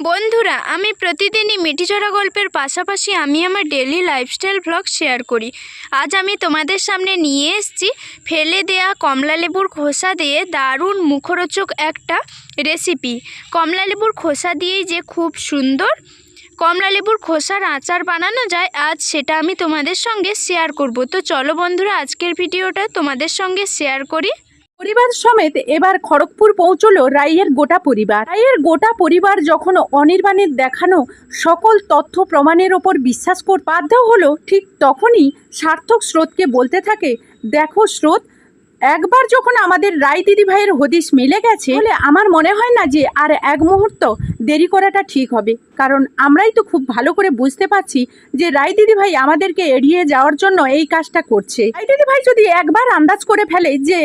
বন্ধুরা, আমি প্রতিদিনই মিঠিঝরা গল্পের পাশাপাশি আমি আমার ডেলি লাইফস্টাইল ব্লগ শেয়ার করি। আজ আমি তোমাদের সামনে নিয়ে এসেছি ফেলে দেয়া কমলালেবুর খোসা দিয়ে দারুণ মুখরোচক একটা রেসিপি কমলালেবুর খোসা দিয়েই যে খুব সুন্দর। কমলালেবুর খোসার আচার বানানো যায়, আজ সেটা আমি তোমাদের সঙ্গে শেয়ার করব। তো চলো বন্ধুরা, আজকের ভিডিওটা তোমাদের সঙ্গে শেয়ার করি। পরিবার সমেত এবার খড়গপুর পৌঁছলো রাইয়ের গোটা পরিবার। রাইয়ের গোটা পরিবার যখন অনির্বাণের দেখানো সকল তথ্য প্রমাণের ওপর বিশ্বাস করতে বাধ্য হলো, ঠিক তখনই সার্থক স্রোতকে বলতে থাকে, দেখো স্রোত, একবার যখন আমাদের রায় দিদি ভাইয়ের মিলে গেছে বলে আমার মনে হয় না যে আর এক মুহূর্ত দেরি করাটা ঠিক হবে। কারণ আমরাই তো খুব ভালো করে বুঝতে পারছি যে রায় দিদি ভাই আমাদেরকে এড়িয়ে যাওয়ার জন্য এই কাজটা করছে। রায় দিদি ভাই যদি একবার আন্দাজ করে ফেলে যে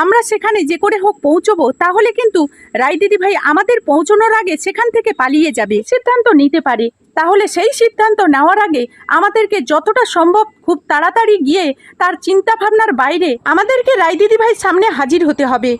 আমরা সেখানে যে করে হোক পৌঁছবো, তাহলে কিন্তু রায় দিদি ভাই আমাদের পৌঁছানোর আগে সেখান থেকে পালিয়ে যাবে। সিদ্ধান্ত নিতে পারে। তাহলে সেই সিদ্ধান্ত নেওয়ার আগে আমাদেরকে যতটা সম্ভব খুব তাড়াতাড়ি গিয়ে তার চিন্তা ভাবনার বাইরে আমাদেরকে রায় দিদি ভাই সামনে হাজির হতে হবে।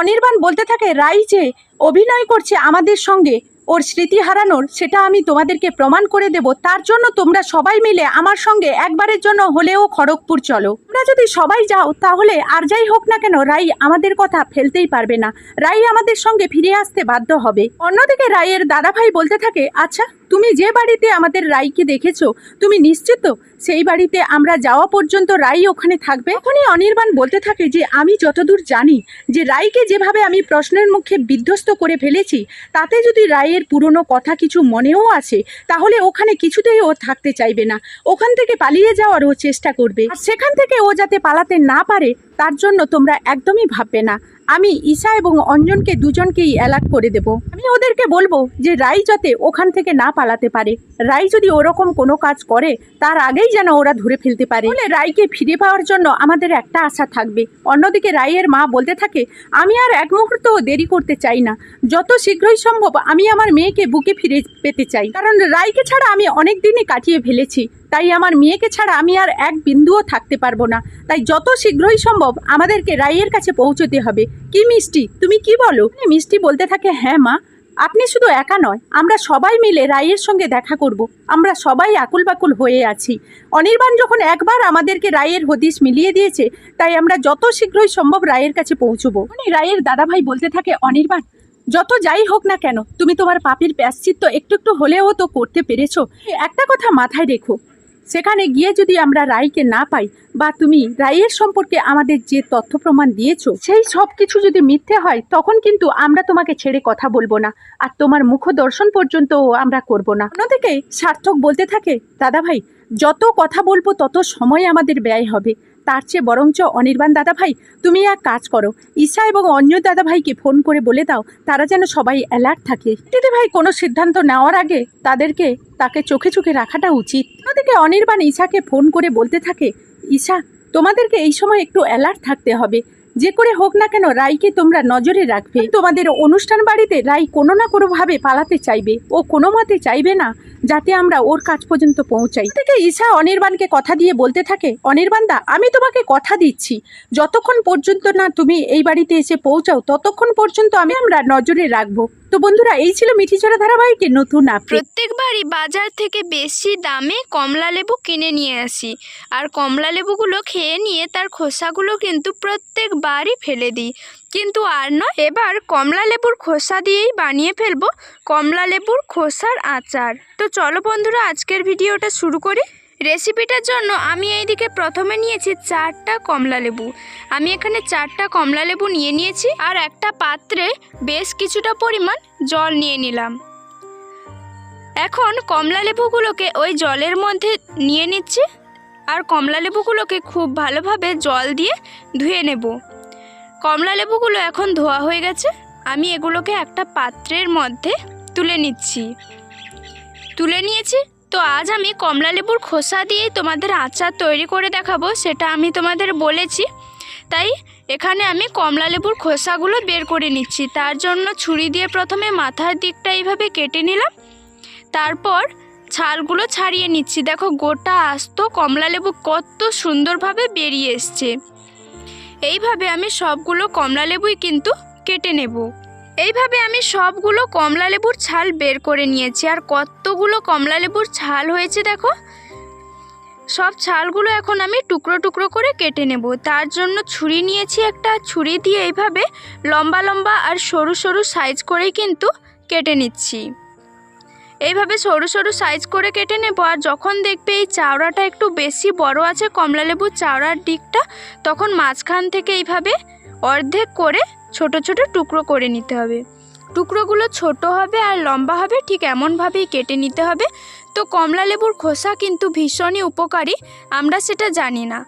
অনির্বাণ বলতে থাকে রাই যে অভিনয় করছে আমাদের সঙ্গে ওর স্মৃতি হারানোর সেটা আমি তোমাদেরকে প্রমাণ করে দেব। তার জন্য তোমরা সবাই মিলে আমার সঙ্গে একবারের জন্য হলেও খড়গপুর চলো। তোমরা যদি সবাই যাও, তাহলে আর যাই হোক না কেন, রাই আমাদের কথা ফেলতেই পারবে না। রাই আমাদের সঙ্গে ফিরে আসতে বাধ্য হবে। অন্যদিকে রাইয়ের দাদাভাই বলতে থাকে আচ্ছা তুমি যে বাড়িতে আমাদের রাইকে দেখেছ, তুমি নিশ্চিত সেই বাড়িতে আমরা যাওয়া পর্যন্ত রাই ওখানে থাকবে? তখনই অনির্বাণ বলতে থাকে যে, আমি যতদূর জানি যে রাইকে যেভাবে আমি প্রশ্নের মুখে বিধ্বস্ত করে ফেলেছি, তাতে যদি রায়ের পুরনো কথা কিছু মনেও আছে, তাহলে ওখানে কিছুতেই ও থাকতে চাইবে না। ওখান থেকে পালিয়ে যাওয়ার ও চেষ্টা করবে। সেখান থেকে ও যাতে পালাতে না পারে, তার জন্য তোমরা একদমই ভাববে না। আমি ঈশা এবং অঞ্জনকে দুজনকেই অ্যালার্ট করে দেব। আমি ওদেরকে বলব যে রাই যাতে ওখান থেকে না পালাতে পারে। রাই যদি ওরকম কোনো কাজ করে, তার আগেই যেন ওরা ধরে ফেলতে পারে। বলে রাইকে ফিরে পাওয়ার জন্য আমাদের একটা আশা থাকবে। অন্যদিকে রাইয়ের মা বলতে থাকে, আমি আর এক মুহূর্তও দেরি করতে চাই না। যত শীঘ্রই সম্ভব আমি আমার মেয়েকে বুকে ফিরে পেতে চাই। কারণ রাইকে ছাড়া আমি অনেক দিনই কাটিয়ে ফেলেছি। তাই আমার মেয়েকে ছাড়া আমি আর এক বিন্দুও থাকতে পারব না। তাই যত শীঘ্রই সম্ভব আমাদেরকে রাইয়ের কাছে পৌঁছতে হবে। কি মিষ্টি? তুমি কি বলো? মিষ্টি বলতে থাকে হ্যাঁ মা, আপনি শুধু একা নয়, আমরা সবাই মিলে রায়ের সঙ্গে দেখা করব। আমরা সবাই আকুল বাকুল হয়ে আছি। অনির্বাণ যখন একবার আমাদেরকে রায়ের হদিস মিলিয়ে দিয়েছে, তাই আমরা যত শীঘ্রই সম্ভব রায়ের কাছে পৌঁছবো। মানে রায়ের দাদাভাই বলতে থাকে, অনির্বাণ, যত যাই হোক না কেন, তুমি তোমার পাপির প্যাশ্চিত্ত একটু একটু হলেও তো করতে পেরেছ। একটা কথা মাথায় রেখো সেখানে গিয়ে যদি আমরা রায়কে না পাই বা তুমি রায়ের সম্পর্কে আমাদের যে তথ্য প্রমাণ দিয়েছ, সেই সব কিছু যদি মিথ্যে হয়, তখন কিন্তু আমরা তোমাকে ছেড়ে কথা বলব না। আর তোমার মুখ দর্শন পর্যন্ত আমরা করব না। অন্যদিকে সার্থক বলতে থাকে দাদা ভাই যত কথা বলব, তত সময় আমাদের ব্যয় হবে। তার চেয়ে বরঞ্চ অনির্বাণ দাদা ভাই তুমি এক কাজ করো। ঈশা এবং অন্য দাদা ভাইকে ফোন করে বলে দাও, তারা যেন সবাই অ্যালার্ট থাকে। দিদি ভাই কোনো সিদ্ধান্ত নেওয়ার আগে তাদেরকে, তাকে চোখে চোখে রাখাটা উচিত। অন্যদিকে অনির্বাণ ঈশাকে ফোন করে বলতে থাকে, ঈশা, তোমাদেরকে এই সময় একটু অ্যালার্ট থাকতে হবে। যে করে হোক না কেন রাইকে তোমরা নজরে রাখবে। তোমাদের অনুষ্ঠান বাড়িতে রাই কোনো না কোনোভাবে পালাতে চাইবে। ও কোনো মতে চাইবে না যাতে আমরা ওর কাজ পর্যন্ত পৌঁছাই। থেকে ঈশা অনির্বাণকে কথা দিয়ে বলতে থাকে অনির্বাণদা আমি তোমাকে কথা দিচ্ছি। যতক্ষণ পর্যন্ত না তুমি এই বাড়িতে এসে পৌঁছাও, ততক্ষণ পর্যন্ত আমি আমরা নজরে রাখব। তো বন্ধুরা, এই ছিল মিঠিচড়া ধারাবাহিকের নতুন আপডেট প্রত্যেকবারই বাজার থেকে বেশি দামে কমলা লেবু কিনে নিয়ে আসি। আর কমলা লেবুগুলো খেয়ে নিয়ে তার খোসাগুলো কিন্তু প্রত্যেকবারই ফেলে দিই। কিন্তু আর নয়, এবার কমলা লেবুর খোসা দিয়েই বানিয়ে ফেলব কমলা লেবুর খোসার আচার। তো চলো বন্ধুরা, আজকের ভিডিওটা শুরু করি। রেসিপিটার জন্য আমি এইদিকে প্রথমে নিয়েছি চারটা কমলা লেবু। আমি এখানে চারটা কমলা লেবু নিয়ে নিয়েছি আর একটা পাত্রে বেশ কিছুটা পরিমাণ জল নিয়ে নিলাম। এখন কমলা লেবুগুলোকে ওই জলের মধ্যে নিয়ে নিচ্ছি আর কমলা লেবুগুলোকে খুব ভালোভাবে জল দিয়ে ধুয়ে নেব। কমলা লেবুগুলো এখন ধোয়া হয়ে গেছে। আমি এগুলোকে একটা পাত্রের মধ্যে তুলে নিচ্ছি। তুলে নিয়েছি তো আজ আমি কমলা লেবুর খোসা দিয়েই তোমাদের আচার তৈরি করে দেখাবো, সেটা আমি তোমাদের বলেছি। তাই এখানে আমি কমলা লেবুর খোসাগুলো বের করে নিচ্ছি। তার জন্য ছুরি দিয়ে প্রথমে মাথার দিকটা এইভাবে কেটে নিলাম। তারপর ছালগুলো ছাড়িয়ে নিচ্ছি। দেখো, গোটা আস্ত কমলা লেবু কত সুন্দরভাবে বেরিয়ে এসছে। এইভাবে আমি সবগুলো কমলা লেবুই কিন্তু কেটে নেব। এইভাবে আমি সবগুলো কমলা লেবুর ছাল বের করে নিয়েছি। আর কতগুলো কমলা লেবুর ছাল হয়েছে দেখো? সব ছালগুলো এখন আমি টুকরো টুকরো করে কেটে নেব। তার জন্য ছুরি নিয়েছি একটা। ছুরি দিয়ে এইভাবে লম্বা লম্বা আর সরু সরু সাইজ করেই কিন্তু কেটে নিচ্ছি। এইভাবে সরু সরু সাইজ করে কেটে নেব। আর যখন দেখবে এই চাওড়াটা একটু বেশি বড় আছে, কমলা লেবুর চাওড়ার দিকটা, তখন মাঝখান থেকে এইভাবে অর্ধেক করে ছোট ছোট টুকরো করে নিতে হবে। টুকরোগুলো ছোট হবে আর লম্বা হবে, ঠিক এমনভাবেই কেটে নিতে হবে। তো কমলা লেবুর খোসা কিন্তু ভীষণই উপকারী, আমরা সেটা জানি না।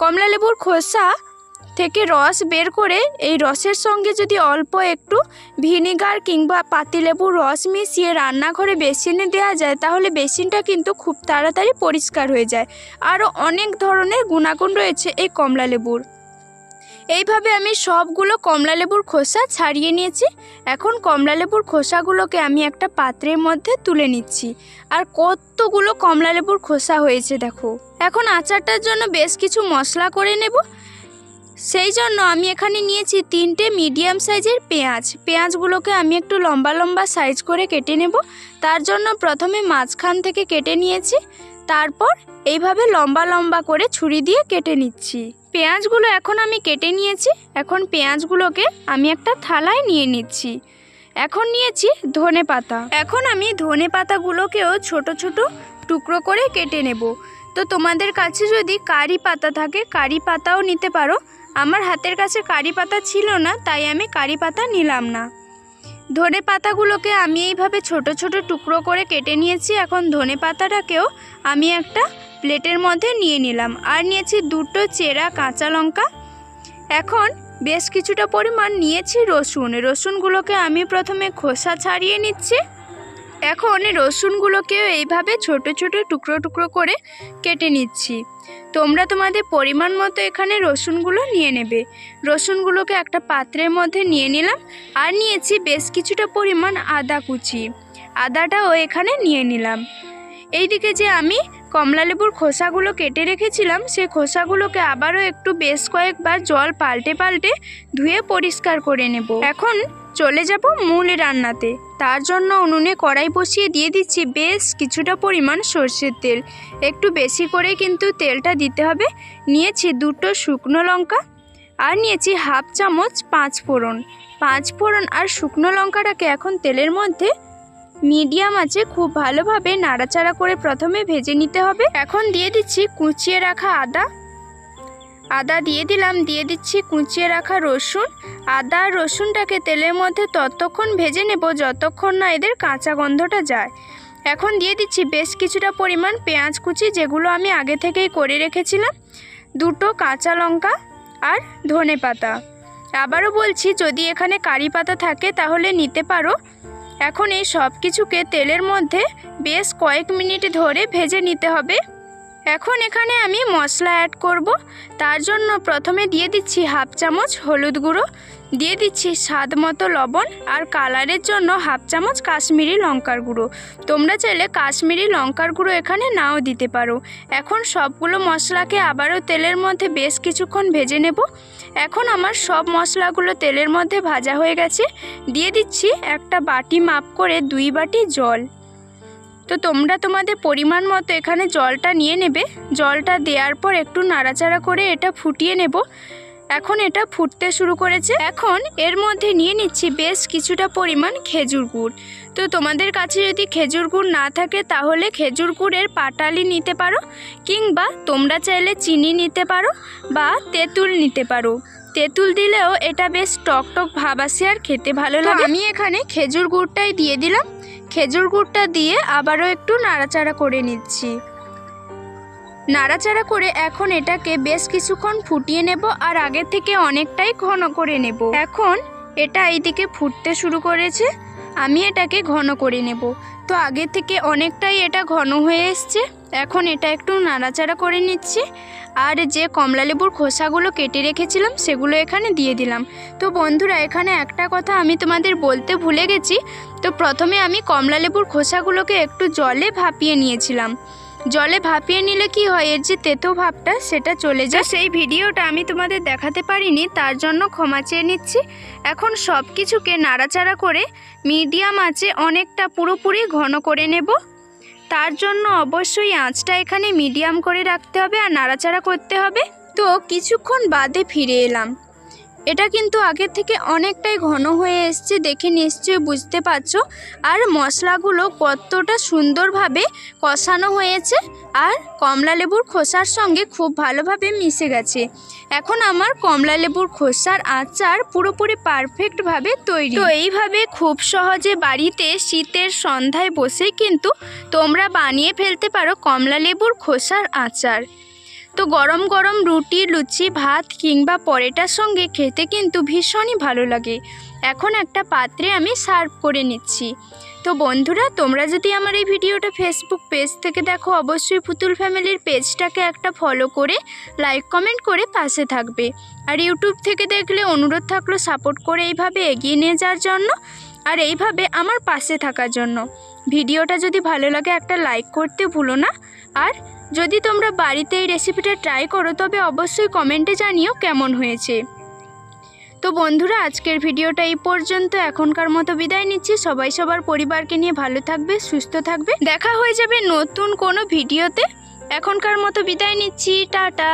কমলা লেবুর খোসা থেকে রস বের করে এই রসের সঙ্গে যদি অল্প একটু ভিনিগার কিংবা পাতিলেবুর রস মিশিয়ে রান্নাঘরে বেসিনে দেওয়া যায়, তাহলে বেসিনটা কিন্তু খুব তাড়াতাড়ি পরিষ্কার হয়ে যায়। আরও অনেক ধরনের গুণাগুণ রয়েছে এই কমলা লেবুর। এইভাবে আমি সবগুলো কমলা লেবুর খোসা ছাড়িয়ে নিয়েছি। এখন কমলা লেবুর খোসাগুলোকে আমি একটা পাত্রের মধ্যে তুলে নিচ্ছি। আর কতগুলো কমলা লেবুর খোসা হয়েছে দেখো। এখন আচারটার জন্য বেশ কিছু মশলা করে নেব। সেই জন্য আমি এখানে নিয়েছি তিনটে মিডিয়াম সাইজের পেঁয়াজ। পেঁয়াজগুলোকে আমি একটু লম্বা লম্বা সাইজ করে কেটে নেব। তার জন্য প্রথমে মাঝখান থেকে কেটে নিয়েছি। তারপর এইভাবে লম্বা লম্বা করে ছুরি দিয়ে কেটে নিচ্ছি। পেঁয়াজগুলো এখন আমি কেটে নিয়েছি। এখন পেঁয়াজগুলোকে আমি একটা থালায় নিয়ে নিচ্ছি। এখন নিয়েছি ধনে পাতা। এখন আমি ধনে পাতাগুলোকেও ছোট ছোট টুকরো করে কেটে নেব। তো তোমাদের কাছে যদি কারি পাতা থাকে, কারি পাতাও নিতে পারো। আমার হাতের কাছে কারি পাতা ছিল না, তাই আমি কারি পাতা নিলাম না। ধনে পাতাগুলোকে আমি এইভাবে ছোট ছোট টুকরো করে কেটে নিয়েছি। এখন ধনে পাতাটাকেও আমি একটা প্লেটের মধ্যে নিয়ে নিলাম। আর নিয়েছি দুটো চেরা কাঁচা লঙ্কা। এখন বেশ কিছুটা পরিমাণ নিয়েছি রসুন। রসুনগুলোকে আমি প্রথমে খোসা ছাড়িয়ে নিচ্ছি। এখন রসুনগুলোকেও এইভাবে ছোট ছোট টুকরো টুকরো করে কেটে নিচ্ছি। তোমরা তোমাদের পরিমাণ মতো এখানে রসুনগুলো নিয়ে নেবে। রসুনগুলোকে একটা পাত্রের মধ্যে নিয়ে নিলাম আর নিয়েছি বেশ কিছুটা পরিমাণ আদা কুচি। আদাটাও এখানে নিয়ে নিলাম। এইদিকে যে আমি কমলালেবুর খোসাগুলো কেটে রেখেছিলাম সেই খোসাগুলোকে আবারও একটু বেশ কয়েকবার জল পাল্টে পাল্টে ধুয়ে পরিষ্কার করে নেব। এখন চলে যাব মূল রান্নাতে। তার জন্য উনুনে কড়াই বসিয়ে দিয়ে দিচ্ছি বেশ কিছুটা পরিমাণ সর্ষের তেল। একটু বেশি করে কিন্তু তেলটা দিতে হবে। নিয়েছি দুটো শুকনো লঙ্কা আর নিয়েছি হাফ চামচ পাঁচ ফোড়ন। পাঁচ ফোড়ন আর শুকনো লঙ্কাটাকে এখন তেলের মধ্যে মিডিয়াম আছে খুব ভালোভাবে নাড়াচাড়া করে প্রথমে ভেজে নিতে হবে। এখন দিয়ে দিচ্ছি কুচিয়ে রাখা আদা আদা দিয়ে দিলাম, দিয়ে দিচ্ছি কুচিয়ে রাখা রসুন। আদা আর রসুনটাকে তেলের মধ্যে ততক্ষণ ভেজে নেব, যতক্ষণ না এদের কাঁচা গন্ধটা যায়। এখন দিয়ে দিচ্ছি বেশ কিছুটা পরিমাণ পেঁয়াজ কুচি, যেগুলো আমি আগে থেকেই করে রেখেছিলাম। দুটো কাঁচা লঙ্কা আর ধনে পাতা। আবারও বলছি, যদি এখানে কারি পাতা থাকে তাহলে নিতে পারো। এখন এই সব কিছুকে তেলের মধ্যে বেশ কয়েক মিনিট ধরে ভেজে নিতে হবে। এখন এখানে আমি মশলা অ্যাড করব। তার জন্য প্রথমে দিয়ে দিচ্ছি হাফ চামচ হলুদ গুঁড়ো, দিয়ে দিচ্ছি স্বাদ মতো লবণ আর কালারের জন্য হাফ চামচ কাশ্মীরি লঙ্কার গুঁড়ো। তোমরা চাইলে কাশ্মীরি লঙ্কার গুঁড়ো এখানে নাও দিতে পারো। এখন সবগুলো মশলাকে আবারও তেলের মধ্যে বেশ কিছুক্ষণ ভেজে নেব। এখন আমার সব মশলাগুলো তেলের মধ্যে ভাজা হয়ে গেছে। দিয়ে দিচ্ছি একটা বাটি মাপ করে দুই বাটি জল। তো তোমরা তোমাদের পরিমাণ মতো এখানে জলটা নিয়ে নেবে। জলটা দেওয়ার পর একটু নাড়াচাড়া করে এটা ফুটিয়ে নেব। এখন এটা ফুটতে শুরু করেছে। এখন এর মধ্যে নিয়ে নিচ্ছি বেশ কিছুটা পরিমাণ খেজুর গুড়। তো তোমাদের কাছে যদি খেজুর গুড় না থাকে তাহলে খেজুর গুড়ের পাটালি নিতে পারো কিংবা তোমরা চাইলে চিনি নিতে পারো বা তেঁতুল নিতে পারো। তেঁতুল দিলেও এটা বেশ টক টক ভাব আসে আর খেতে ভালো লাগে। আমি এখানে খেজুর গুড়টাই দিয়ে দিলাম। খেজুর গুড়টা দিয়ে আবারও একটু নাড়াচাড়া করে নিচ্ছি। নাড়াচাড়া করে এখন এটাকে বেশ কিছুক্ষণ ফুটিয়ে নেব আর আগের থেকে অনেকটাই ঘন করে নেব। এখন এটা এইদিকে ফুটতে শুরু করেছে আমি এটাকে ঘন করে নেব। তো আগে থেকে অনেকটাই এটা ঘন হয়ে এসছে। এখন এটা একটু নাড়াচাড়া করে নিচ্ছি। আর যে কমলালেবুর খোসাগুলো কেটে রেখেছিলাম, সেগুলো এখানে দিয়ে দিলাম। তো বন্ধুরা, এখানে একটা কথা আমি তোমাদের বলতে ভুলে গেছি। তো প্রথমে আমি কমলালেবুর খোসাগুলোকে একটু জলে ভাপিয়ে নিয়েছিলাম। জলে ভাপিয়ে নিলে কি হয়? এর যে তেতো ভাবটা, সেটা চলে যায়। সেই ভিডিওটা আমি তোমাদের দেখাতে পারিনি, তার জন্য ক্ষমা চেয়ে নিচ্ছি। এখন সব কিছুকে নাড়াচাড়া করে মিডিয়াম আঁচে অনেকটা পুরোপুরি ঘন করে নেব। তার জন্য অবশ্যই আঁচটা এখানে মিডিয়াম করে রাখতে হবে আর নাড়াচাড়া করতে হবে। তো কিছুক্ষণ বাদে ফিরে এলাম। এটা কিন্তু আগের থেকে অনেকটাই ঘন হয়ে এসছে, দেখে নিশ্চয়ই বুঝতে পারছ। আর মশলাগুলো কতটা সুন্দরভাবে কষানো হয়েছে আর কমলা লেবুর খোসার সঙ্গে খুব ভালোভাবে মিশে গেছে। এখন আমার কমলা লেবুর খোসার আচার পুরোপুরি পারফেক্টভাবে তৈরি। তো এইভাবে খুব সহজে বাড়িতে শীতের সন্ধ্যায় বসে কিন্তু তোমরা বানিয়ে ফেলতে পারো কমলা লেবুর খোসার আচার। তো গরম গরম রুটি, লুচি, ভাত কিংবা পরোটার সঙ্গে খেতে কিন্তু ভীষণই ভালো লাগে। এখন একটা পাত্রে আমি সার্ভ করে নিচ্ছি। তো বন্ধুরা, তোমরা যদি আমার এই ভিডিওটা ফেসবুক পেজ থেকে দেখো, অবশ্যই পুতুল ফ্যামিলির পেজটাকে একটা ফলো করে লাইক কমেন্ট করে পাশে থাকবে। আর ইউটিউব থেকে দেখলে অনুরোধ থাকল সাপোর্ট করে এইভাবে এগিয়ে নিয়ে যাওয়ার জন্য। আর এইভাবে আমার পাশে থাকার জন্য। ভিডিওটা যদি ভালো লাগে একটা লাইক করতে ভুলো না। আর যদি তোমরা বাড়িতে এই রেসিপিটা ট্রাই করো, তবে অবশ্যই কমেন্টে জানিও কেমন হয়েছে। তো বন্ধুরা, আজকের ভিডিওটা এই পর্যন্ত। এখনকার মতো বিদায় নিচ্ছি। সবাই সবার পরিবারকে নিয়ে ভালো থাকবে, সুস্থ থাকবে। দেখা হয়ে যাবে নতুন কোনো ভিডিওতে। এখনকার মতো বিদায় নিচ্ছি। টাটা।